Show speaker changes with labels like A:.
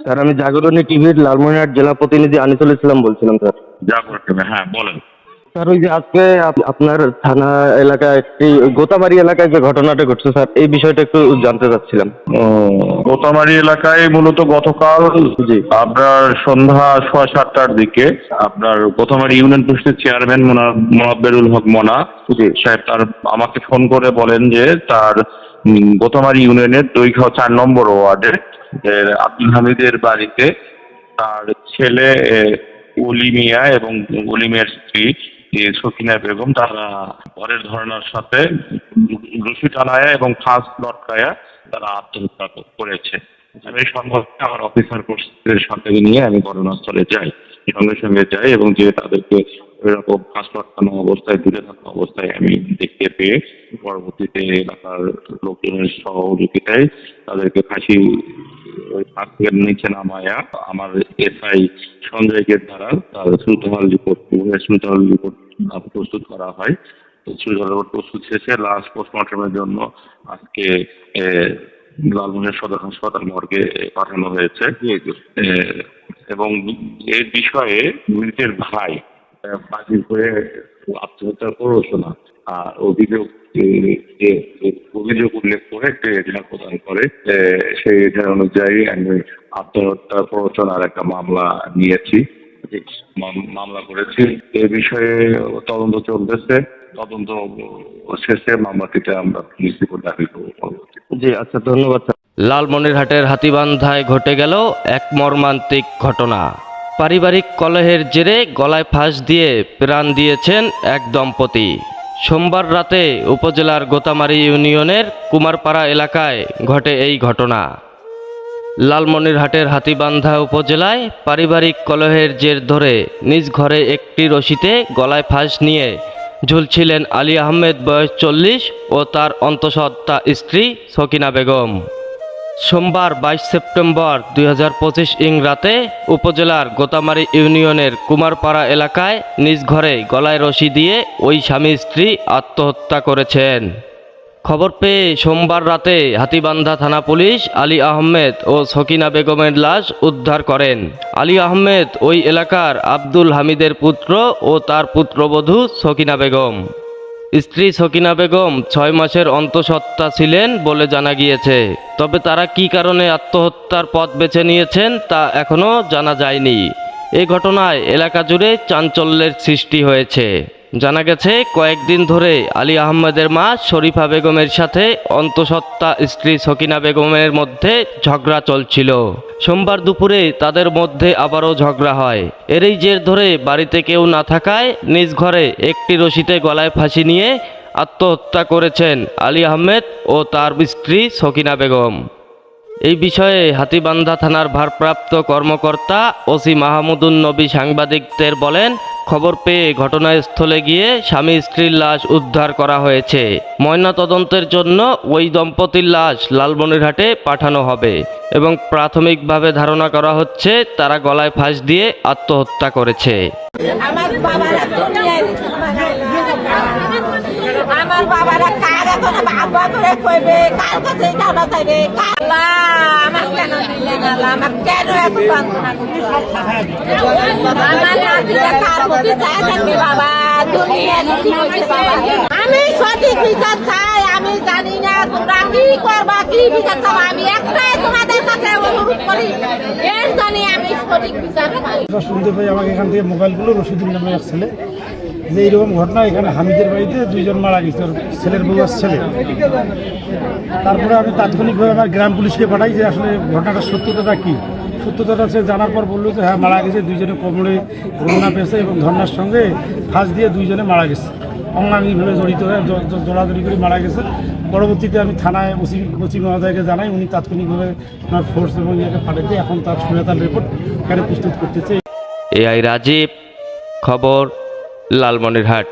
A: Sir আমি জাগরণী টিভির লালমনিরহাট জেলা প্রতিনিধি আনিসুল ইসলাম বলছিলাম স্যার
B: হবে হ্যাঁ বলেন
A: স্যার ওই যে আজকে আপনার থানা এলাকায় একটি গোতাবাড়ি এলাকায় যে ঘটনাটা ঘটছে স্যার এই বিষয়টা একটু জানতে চাচ্ছিলাম
B: গোতামারি এলাকায় মূলত গতকাল
A: জি।
B: আপনার সন্ধ্যা সোয়া সাতটার দিকে আপনার গোতামারি ইউনিয়ন পরিষদের চেয়ারম্যান মোনা মোনাব্বেরুল হক মোনা
A: জি।
B: সাহেব তার আমাকে ফোন করে বলেন যে তার গোতামারি ইউনিয়নের দৈঘ চার নম্বর ওয়ার্ডের আব্দুল হামিদের বাড়িতে তার ছেলে এ, অলি মিয়া এবং অলি মিয়ার স্ত্রী সকিনা বেগম তারা পরের ধরনার সাথে রশি টানায়া এবং ফাঁস লটকায়া তারা আত্মহত্যা করেছে। আমি সম্পর্কে আমার অফিসার কোর্সের সাথে নিয়ে আমি ঘটনাস্থলে যাই সঙ্গে সঙ্গে যাই এবং যে তাদেরকে এরকম ফাঁস লটকানো অবস্থায় দূরে থাকা অবস্থায় আমি দেখতে পেয়ে পরবর্তীতে এলাকার লোকজনের সহযোগিতায় তাদেরকে ফাঁসি ওই ফাঁস থেকে নিচে নামায়া আমার এসআই সঞ্জয়কের দ্বারা তার সুতহল রিপোর্ট সুতহল রিপোর্ট প্রস্তুত করা হয়। সুতহল রিপোর্ট প্রস্তুত শেষে লাস্ট পোস্টমর্টমের জন্য আজকে এ, সদর হাসপাতাল মর্গে পাঠানো হয়েছে। এবং এই বিষয়ে মৃতের ভাই বাদী হয়ে আত্মহত্যা করেছে না আর অভিযোগ যে অভিযোগ উল্লেখ করে একটা এজাহার প্রদান করে এ, সেই এজাহার অনুযায়ী আমি আত্মহত্যা প্ররোচনার একটা মামলা নিয়েছি মাম- মামলা করেছি। এ বিষয়ে তদন্ত চলতেছে। তদন্ত শেষে মামলাটিতে আমরা পুলিশ রিপোর্ট দাখিল করব পরবর্তী।
A: জি আচ্ছা ধন্যবাদ
C: লালমনিরহাটের হাতিবান্ধায় ঘটে গেল এক মর্মান্তিক ঘটনা। পারিবারিক কলহের জেরে গলায় ফাঁস দিয়ে প্রাণ দিয়েছেন এক দম্পতি। সোমবার রাতে উপজেলার গোতামারি ইউনিয়নের কুমারপাড়া এলাকায় ঘটে এই ঘটনা। লালমনিরহাটের হাতিবান্ধা উপজেলায় পারিবারিক কলহের জের ধরে নিজ ঘরে একটি রশিতে গলায় ফাঁস নিয়ে ঝুলছিলেন আলী আহমেদ, বয়স চল্লিশ, ও তার অন্তঃসত্ত্বা স্ত্রী সকিনা বেগম। সোমবার বাইশ সেপ্টেম্বর দুই হাজার পঁচিশ ইং রাতে উপজেলার গোতামারি ইউনিয়নের কুমারপাড়া এলাকায় নিজ ঘরে গলায় রশি দিয়ে ওই স্বামী স্ত্রী আত্মহত্যা করেছেন। খবর পেয়ে সোমবার রাতে হাতিবান্ধা থানা পুলিশ আলী আহমেদ ও সকিনা বেগমের লাশ উদ্ধার করেন। আলী আহমেদ ওই এলাকার আব্দুল হামিদের পুত্র ও তার পুত্রবধূ সকিনা বেগম। স্ত্রী সকিনা বেগম ছয় মাসের অন্তঃসত্ত্বা ছিলেন বলে জানা গিয়েছে। তবে তারা কি কারণে আত্মহত্যার পথ বেছে নিয়েছেন তা এখনও জানা যায়নি। এ ঘটনায় এলাকা জুড়ে চাঞ্চল্যের সৃষ্টি হয়েছে। জানা গেছে, কয়েকদিন ধরে আলী আহমেদের মা শরীফা বেগমের সাথে অন্তঃসত্ত্বা স্ত্রী সকিনা বেগমের মধ্যে ঝগড়া চলছিল। সোমবার দুপুরে তাদের মধ্যে আবারও ঝগড়া হয়। এরই জের ধরে বাড়িতে কেউ না থাকায় নিজ ঘরে একটি রশিতে গলায় ফাঁসি নিয়ে আত্মহত্যা করেছেন আলী আহমেদ ও তার স্ত্রী সকিনা বেগম। এই বিষয়ে হাতিবান্ধা থানার ভারপ্রাপ্ত কর্মকর্তা ওসি মাহমুদুন নবী সাংবাদিকদের বলেন খবর পেয়ে ঘটনাস্থলে গিয়ে স্বামী স্ত্রীর লাশ উদ্ধার করা হয়েছে। ময়নাতদন্তের জন্য ওই দম্পতির লাশ লালমনিরহাটে পাঠানো হবে এবং প্রাথমিকভাবে ধারণা করা হচ্ছে তারা গলায় ফাঁস দিয়ে আত্মহত্যা করেছে।
D: আমার বাবারা কার কইবে? কার কাছে জানা আমি সঠিক বিচার চাই, আমি জানি না তোমরা কি করবা, কি বিচার চাও, আমি একটাই তোমাদের কাছে অনুরোধ করি। এর জানি আমি সঠিক বিচার পাই
E: শুনতে পাই আমাকে এখান থেকে মোবাইলগুলো রশিদুল নামে এক যে এইরকম ঘটনা, এখানে হামিদের বাড়িতে দুইজন মারা গেছে ছেলের বউ আর ছেলে। তারপরে আমি তাৎক্ষণিকভাবে আমার গ্রাম পুলিশকে পাঠাই যে আসলে ঘটনাটার সত্যতাটা কী। সত্যতাটা সে জানার পর বলল যে হ্যাঁ মারা গেছে, দুইজনে কোমরে করোনা পেয়েছে এবং ধর্নার সঙ্গে ফাঁস দিয়ে দুইজনে মারা গেছে। অঙ্গাঙ্গিভাবে জড়িত হয়ে জড়াজড়ি করে মারা গেছে। পরবর্তীতে আমি থানায় ওসি কোচি মহোদয়কে জানাই, উনি তাৎক্ষণিকভাবে ওনার ফোর্স এবং ইয়েকে পাঠাতে এখন তার সুরাতাল রিপোর্ট এখানে প্রস্তুত করতেছে।
C: এআই রাজীব, খবর লালমনিরহাট।